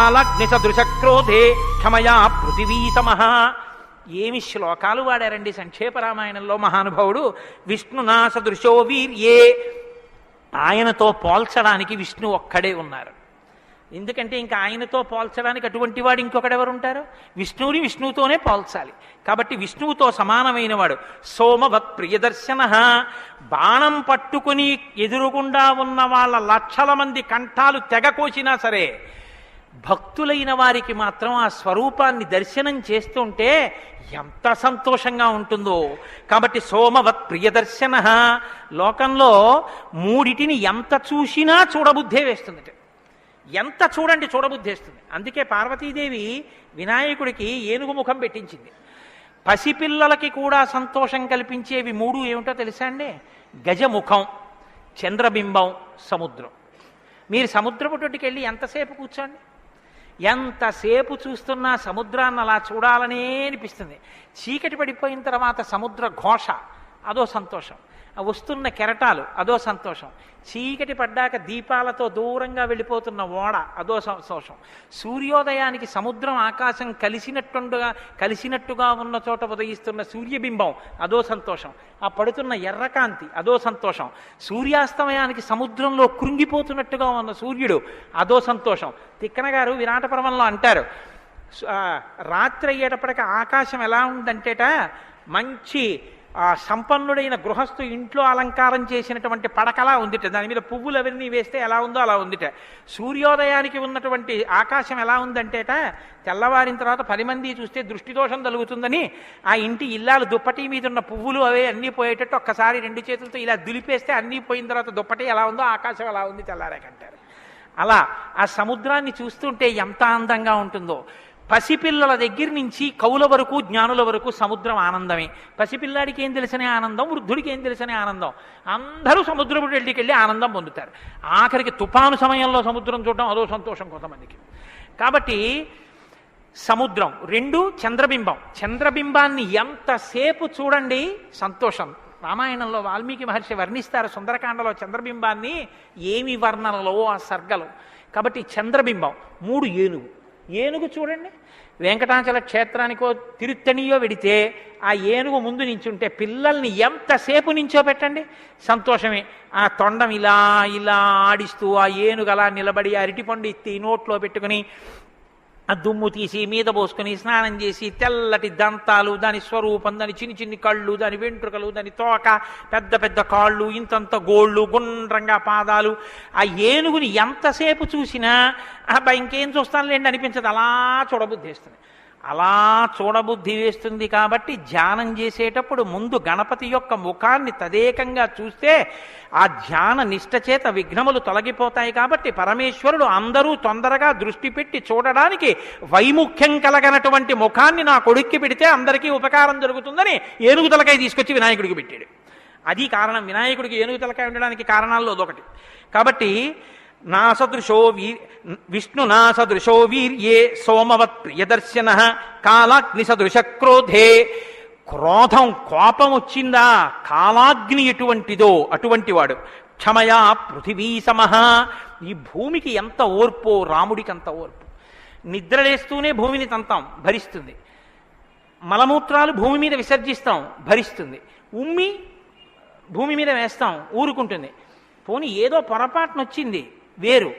కాలగ్ని సదృశ క్రోధే క్షమయా పృథివీ సమహ. ఏమి శ్లోకాలు వాడారండి సంక్షేప రామాయణంలో మహానుభావుడు? విష్ణునా సదృశో వీర్యే. ఆయనతో పోల్చడానికి విష్ణు ఒక్కడే ఉన్నారు. ఎందుకంటే ఇంకా ఆయనతో పోల్చడానికి అటువంటి వాడు ఇంకొకడెవరు ఉంటారు విష్ణువుని విష్ణువుతోనే పోల్చాలి. కాబట్టి విష్ణువుతో సమానమైన వాడు సోమవత్ ప్రియదర్శన. బాణం పట్టుకుని ఎదురుగుండా ఉన్న వాళ్ళ లక్షల మంది కంఠాలు తెగ కోసినా సరే భక్తులైన వారికి మాత్రం ఆ స్వరూపాన్ని దర్శనం చేస్తుంటే ఎంత సంతోషంగా ఉంటుందో. కాబట్టి సోమవత్ ప్రియదర్శన. లోకంలో మూడిటిని ఎంత చూసినా చూడబుద్ధే వేస్తుంది ఎంత చూడండి చూడబుద్ధేస్తుంది అందుకే పార్వతీదేవి వినాయకుడికి ఏనుగు ముఖం పెట్టించింది. పసిపిల్లలకి కూడా సంతోషం కల్పించేవి మూడు ఏమిటో తెలుసా అండి? గజముఖం చంద్రబింబం సముద్రం. మీరు సముద్రపు వెళ్ళి ఎంతసేపు కూర్చోండి? ఎంతసేపు చూస్తున్నా సముద్రాన్ని అలా చూడాలనే అనిపిస్తుంది. చీకటి పడిపోయిన తర్వాత సముద్ర ఘోష. అదో సంతోషం. వస్తున్న కెరటాలు అదో సంతోషం. చీకటి పడ్డాక దీపాలతో దూరంగా వెళ్ళిపోతున్న ఓడ అదో సంతోషం. సూర్యోదయానికి సముద్రం ఆకాశం కలిసినట్టుగా కలిసినట్టుగా ఉన్న చోట ఉదయిస్తున్న సూర్యబింబం అదో సంతోషం. ఆ పడుతున్న ఎర్రకాంతి అదో సంతోషం. సూర్యాస్తమయానికి సముద్రంలో కృంగిపోతున్నట్టుగా ఉన్న సూర్యుడు అదో సంతోషం. తిక్కన గారు విరాట పర్వంలో అంటారు రాత్రి అయ్యేటప్పటికి ఆకాశం ఎలా ఉందంటేట మంచి ఆ సంపన్నుడైన గృహస్థు ఇంట్లో అలంకారం చేసినటువంటి పడకలా ఉందిట. దాని మీద పువ్వులు అవన్నీ వేస్తే ఎలా ఉందో అలా ఉందిట. సూర్యోదయానికి ఉన్నటువంటి ఆకాశం ఎలా ఉందంటేట తెల్లవారిన తర్వాత పది మంది చూస్తే దృష్టి దోషం కలుగుతుందని ఆ ఇంటి ఇల్లాలు దుప్పటి మీద ఉన్న పువ్వులు అవే అన్నీ పోయేటట్టు ఒక్కసారి రెండు చేతులతో ఇలా దులిపేస్తే అన్నీ పోయిన తర్వాత దుప్పటి ఎలా ఉందో ఆకాశం ఎలా ఉంది తెల్లారాకంటారు. అలా ఆ సముద్రాన్ని చూస్తుంటే ఎంత అందంగా ఉంటుందో. పసిపిల్లల దగ్గర నుంచి కవుల వరకు జ్ఞానుల వరకు సముద్రం ఆనందమే. పసిపిల్లాడికి ఏం తెలిసనే ఆనందం? వృద్ధుడికి ఏం తెలిసనే ఆనందం? అందరూ సముద్రపు వెళ్ళికి వెళ్ళి ఆనందం పొందుతారు. ఆఖరికి తుఫాను సమయంలో సముద్రం చూడడం అదో సంతోషం కొంతమందికి. కాబట్టి సముద్రం రెండు చంద్రబింబం. చంద్రబింబాన్ని ఎంతసేపు చూడండి? సంతోషం. రామాయణంలో వాల్మీకి మహర్షి వర్ణిస్తారు సుందరకాండలో చంద్రబింబాన్ని ఏమి వర్ణనలో ఆ సర్గలు? కాబట్టి చంద్రబింబం మూడు ఏనుగు. ఏనుగు చూడండి. వెంకటాచల క్షేత్రానికో తిరుత్తణియో వెడితే ఆ ఏనుగు ముందు నించుంటే పిల్లల్ని ఎంతసేపు నించో పెట్టండి సంతోషమే. ఆ తొండం ఇలా ఇలా ఆడిస్తూ ఆ ఏనుగు అలా నిలబడి అరటిపండు ఇత్తి నోట్లో పెట్టుకుని ఆ దుమ్ము తీసి మీద పోసుకొని స్నానం చేసి తెల్లటి దంతాలు దాని స్వరూపం దాని చిన్ని చిన్ని కళ్ళు దాని వెంట్రుకలు దాని తోక పెద్ద పెద్ద కాళ్ళు ఇంతంత గోళ్ళు గుండ్రంగా పాదాలు. ఆ ఏనుగుని ఎంతసేపు చూసినా అబ్బా ఇంకేం చూస్తానులేండి అనిపించదు. అలా చూడబుద్ధిస్తుంది అలా చూడబుద్ధి వేస్తుంది కాబట్టి ధ్యానం చేసేటప్పుడు ముందు గణపతి యొక్క ముఖాన్ని తదేకంగా చూస్తే ఆ ధ్యాన నిష్ట చేత విఘ్నములు తొలగిపోతాయి కాబట్టి పరమేశ్వరుడు అందరూ తొందరగా దృష్టి పెట్టి చూడడానికి వైముఖ్యం కలగనటువంటి ముఖాన్ని నా కొడుక్కి పెడితే అందరికీ ఉపకారం జరుగుతుందని ఏనుగు తలకాయ తీసుకొచ్చి వినాయకుడికి పెట్టాడు. అది కారణం. వినాయకుడికి ఏనుగు తలకాయ ఉండడానికి కారణాల్లో ఒకటి కాబట్టి నాసదృశో వీ విష్ణు నాసదృశో వీర్యే సోమవత్ ప్రియదర్శన కాలాగ్నిసదృశ క్రోధే క్రోధం కోపం వచ్చిందా? కాలాగ్ని ఎటువంటిదో? అటువంటి వాడు. క్షమయా పృథివీ సమహ ఈ భూమికి ఎంత ఓర్పో? రాముడికి అంత ఓర్పు. నిద్రలేస్తూనే భూమిని తంతాం భరిస్తుంది. మలమూత్రాలు భూమి మీద విసర్జిస్తాం భరిస్తుంది. ఉమ్మి భూమి మీద వేస్తాం ఊరుకుంటుంది. పోనీ ఏదో పొరపాటున వచ్చింది వేరు.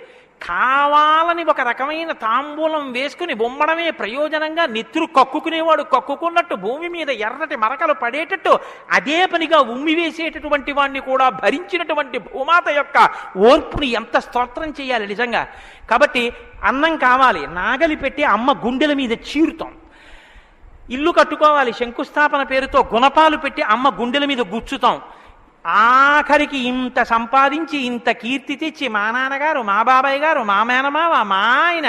కావాలని ఒక రకమైన తాంబూలం వేసుకుని బొమ్మడమే ప్రయోజనంగా నెత్తురు కక్కుకునేవాడు కక్కుకున్నట్టు భూమి మీద ఎర్రటి మరకలు పడేటట్టు అదే పనిగా ఉమ్మి వేసేటటువంటి వాడిని కూడా భరించినటువంటి భూమాత యొక్క ఓర్పుని ఎంత స్తోత్రం చేయాలి నిజంగా? కాబట్టి అన్నం కావాలి. నాగలి పెట్టి అమ్మ గుండెల మీద చీరుతాం. ఇల్లు కట్టుకోవాలి. శంకుస్థాపన పేరుతో గుణపాలు పెట్టి అమ్మ గుండెల మీద గుచ్చుతాం. ఆఖరికి ఇంత సంపాదించి ఇంత కీర్తి తెచ్చి మా నాన్నగారు మా బాబాయ్ గారు మా మేనమావ మా ఆయన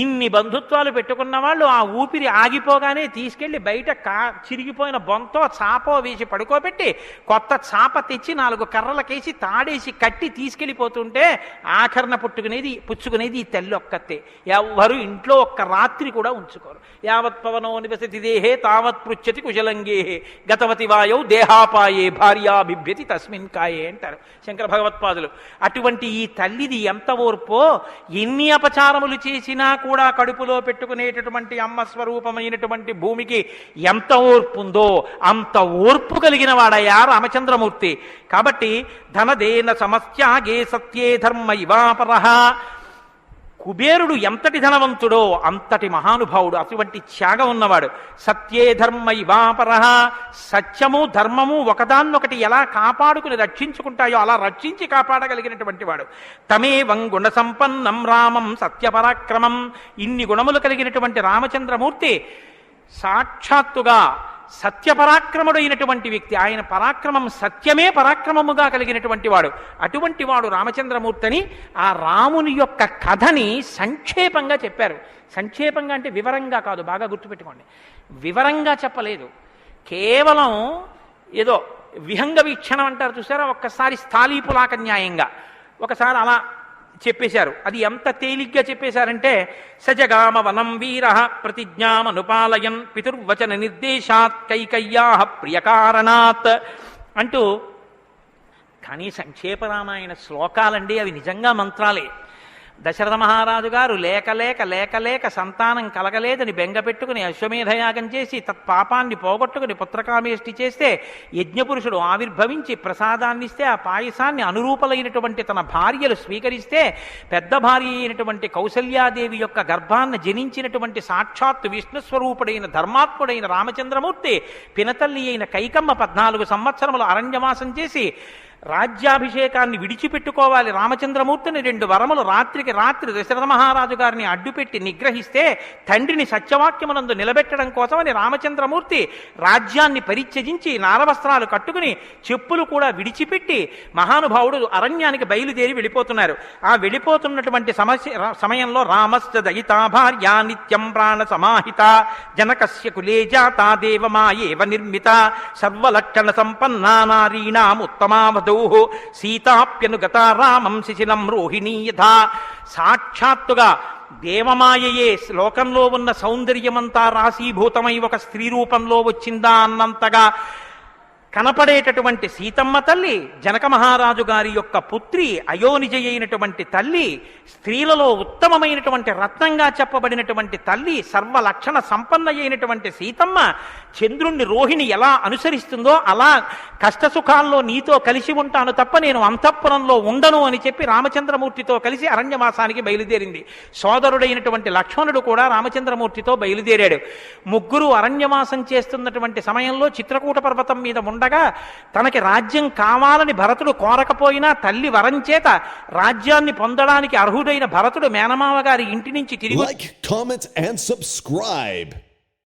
ఇన్ని బంధుత్వాలు పెట్టుకున్న వాళ్ళు ఆ ఊపిరి ఆగిపోగానే తీసుకెళ్ళి బయట కా చిరిగిపోయిన బొంతో చాపో వేసి పడుకోబెట్టి కొత్త చాప తెచ్చి నాలుగు కర్రలకేసి తాడేసి కట్టి తీసుకెళ్ళిపోతుంటే ఆఖరణ పుట్టుకునేది పుచ్చుకునేది ఈ తల్లి ఒక్కతే ఎవ్వరు ఇంట్లో ఒక్క రాత్రి కూడా ఉంచుకోరు. యావత్ పవనో నివసతి దేహే తావత్ పృచ్చతి కుశలంగేహే గతవతి వాయౌ దేహాపాయే భార్యాభిభ్యతి తస్మిన్ కాయే అంటారు శంకర భగవత్పాదులు. అటువంటి ఈ తల్లిది ఎంత ఓర్పో? ఎన్ని అపచారములు చేసినా కూడా కడుపులో పెట్టుకునేటటువంటి అమ్మ స్వరూపమైనటువంటి భూమికి ఎంత ఓర్పు ఉందో అంత ఓర్పు కలిగిన వాడయ్యా రామచంద్రమూర్తి. కాబట్టి ధనదేన సమస్యాగే సత్యే ధర్మ ఇవాపరహ కుబేరుడు ఎంతటి ధనవంతుడో అంతటి మహానుభావుడు. అటువంటి త్యాగం ఉన్నవాడు. సత్యే ధర్మ ఇవాపర. సత్యము ధర్మము ఒకదాన్నొకటి ఎలా కాపాడుకుని రక్షించుకుంటాయో అలా రక్షించి కాపాడగలిగినటువంటి వాడు. తమేవం గుణ సంపన్నం రామం సత్యపరాక్రమం. ఇన్ని గుణములు కలిగినటువంటి రామచంద్రమూర్తి సాక్షాత్తుగా సత్యపరాక్రముడైనటువంటి వ్యక్తి. ఆయన పరాక్రమం సత్యమే పరాక్రమముగా కలిగినటువంటి వాడు. అటువంటి వాడు రామచంద్రమూర్తిని ఆ రాముని యొక్క కథని సంక్షేపంగా చెప్పారు. సంక్షేపంగా అంటే వివరంగా కాదు బాగా గుర్తుపెట్టుకోండి. వివరంగా చెప్పలేదు. కేవలం ఏదో విహంగ వీక్షణం అంటారు చూసారా? ఒక్కసారి స్థాళీపులాక న్యాయంగా. ఒకసారి అలా చెప్పేశారు. అది ఎంత తేలిగ్గా చెప్పేశారంటే సజగామ వనం వీర ప్రతిజ్ఞామనుపాలయన్ పితుర్వచన నిర్దేశాత్ కైకయ్యా ప్రియకారణాత్ అంటూ కానీ సంక్షేప రామాయణ శ్లోకాలండి అవి నిజంగా మంత్రాలే. దశరథ మహారాజు గారు లేక లేక లేక లేక సంతానం కలగలేదని బెంగ పెట్టుకుని అశ్వమేధయాగం చేసి తత్పాపాన్ని పోగొట్టుకుని పుత్రకామేష్టి చేస్తే యజ్ఞపురుషుడు ఆవిర్భవించి ప్రసాదాన్ని ఇస్తే ఆ పాయసాన్ని అనురూపలైనటువంటి తన భార్యలు స్వీకరిస్తే పెద్ద భార్య అయినటువంటి కౌసల్యాదేవి యొక్క గర్భాన్ని జనించినటువంటి సాక్షాత్తు విష్ణు స్వరూపుడైన ధర్మాత్ముడైన రామచంద్రమూర్తి పినతల్లి అయిన కైకమ్మ పద్నాలుగు సంవత్సరములు అరణ్యవాసం చేసి రాజ్యాభిషేకాన్ని విడిచిపెట్టుకోవాలి. రామచంద్రమూర్తిని రెండు వరములు రాత్రికి రాత్రి దశరథ మహారాజు గారిని అడ్డుపెట్టి నిగ్రహిస్తే తండ్రిని సత్యవాక్యమునందు నిలబెట్టడం కోసమని రామచంద్రమూర్తి రాజ్యాన్ని పరిత్యజించి నారవస్త్రాలు కట్టుకుని చెప్పులు కూడా విడిచిపెట్టి మహానుభావుడు అరణ్యానికి బయలుదేరి వెళ్ళిపోతున్నారు. ఆ వెళ్ళిపోతున్నటువంటి సమస్య సమయంలో రామస్య దయితా భార్య నిత్యం ప్రాణ సమాహిత జనకస్య కులే జాతా దేవమాయేవ నిర్మిత సర్వలక్షణ సంపన్నా నారీణాం ఉత్తమావధూ సీతాప్యనుగత రామం శిశిలం రోహిణీ యథా. సాక్షాత్తుగా దేవమాయయే లోకంలో ఉన్న సౌందర్యమంతా రాశీభూతమై ఒక స్త్రీ రూపంలో వచ్చిందా అన్నంతగా కనపడేటటువంటి సీతమ్మ తల్లి జనక మహారాజు గారి యొక్క పుత్రి అయోనిజ అయినటువంటి తల్లి స్త్రీలలో ఉత్తమమైనటువంటి రత్నంగా చెప్పబడినటువంటి తల్లి సర్వలక్షణ సంపన్న అయినటువంటి సీతమ్మ చంద్రుణ్ణి రోహిణి ఎలా అనుసరిస్తుందో అలా కష్టసుఖాల్లో నీతో కలిసి ఉంటాను తప్ప నేను అంతఃపురంలో ఉండను అని చెప్పి రామచంద్రమూర్తితో కలిసి అరణ్యవాసానికి బయలుదేరింది. సోదరుడైనటువంటి లక్ష్మణుడు కూడా రామచంద్రమూర్తితో బయలుదేరాడు. ముగ్గురు అరణ్యవాసం చేస్తున్నటువంటి సమయంలో చిత్రకూట పర్వతం మీద ఉండగా తనకి రాజ్యం కావాలని భరతుడు కోరకపోయినా తల్లి వరం చేత రాజ్యాన్ని పొందడానికి అర్హుడైన భరతుడు మేనమావ గారి ఇంటి నుంచి తిరిగి Like, comment, and.